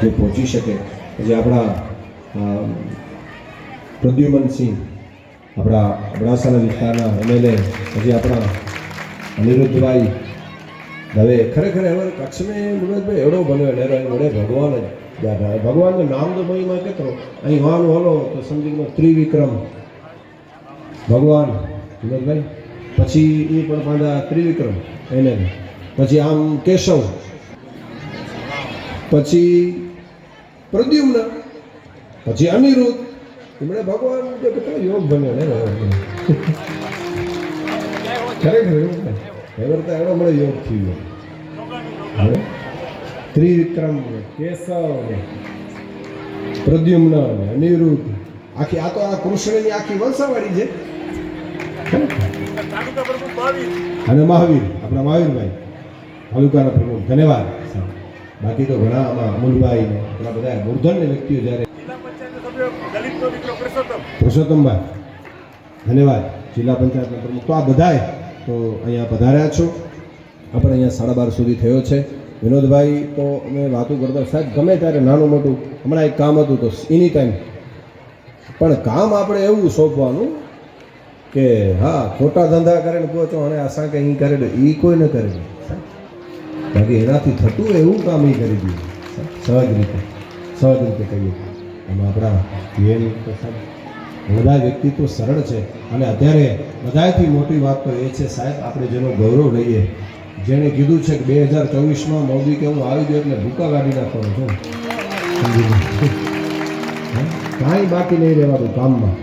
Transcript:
જે પહોંચી શકે જે આપણા પ્રદ્યુમનસિંહ આપણા અબડાસાના વિસ્તારના એમએલએ, પછી આપણા અનિરુદ્ધભાઈ હવે ખરેખર હવે કચ્છ મુરતભાઈ એવડો બન્યો ડેરો વડે ભગવાન જ યાદ ભગવાનનું નામ તો મહિમા કેટલો અહીં વાનું હલો, તો સમજી લો ત્રિવિક્રમ. ભગવાન વિનોદભાઈ પછી એ પણ પાછા ત્રિવિક્રમ, એને. પછી આમ કેશવ પછી પ્રદ્યુમ્ન, પછી અનિરુદ્ધ. એમણે ભગવાન જે કેટલો યોગ બન્યો ને. ખરેખર એવું ને એવર તો એવડો મળે યોગ હવે ત્રિવિક્રમ કેશવ પ્રદ્યુમ્ન અનિરુદ્ધ આખી, આ તો આ કૃષ્ણની આખી વંશાવાળી છે. અને મહાવીર, આપણા મહાવીરભાઈ. તાલુકાના પ્રમુખ. ધન્યવાદ. બાકી તો ઘણા આમાં અમુલભાઈ ને ઘણા બધા મૂર્ધન્ય વ્યક્તિઓ જ્યારે પુરુષોત્તમભાઈ ધન્યવાદ. જિલ્લા પંચાયતના પ્રમુખ. તો આ બધાએ તો અહીંયા પધાર્યા છો. આપણે અહીંયા સાડા બાર સુધી થયો છે. વિનોદભાઈ તો અમે વાતો કરતા સાહેબ ગમે ત્યારે નાનું મોટું હમણાં એક કામ હતું તો એની ટાઈમ પણ કામ આપણે એવું સોંપવાનું કે હા ખોટા ધંધા કરીને પહોંચો અને આશા કે અહીં કરે એ કોઈ ન કરે. બાકી એનાથી થતું એવું કામ એ કરી દીધું. સહજ રીતે સહજ રીતે કહીએ. એમાં આપણા પીએમ બધા વ્યક્તિત્વ સરળ છે. અને અત્યારે બધાથી મોટી વાત તો એ છે, સાહેબ, આપણે જેનો ગૌરવ લઈએ, જેણે કીધું છે કે બે હજાર ચોવીસમાં મોદી કે હું આવી ગયો એટલે ભૂકા કાઢી નાખવાનો છું? કાંઈ બાકી નહીં રહેવાનું કામમાં.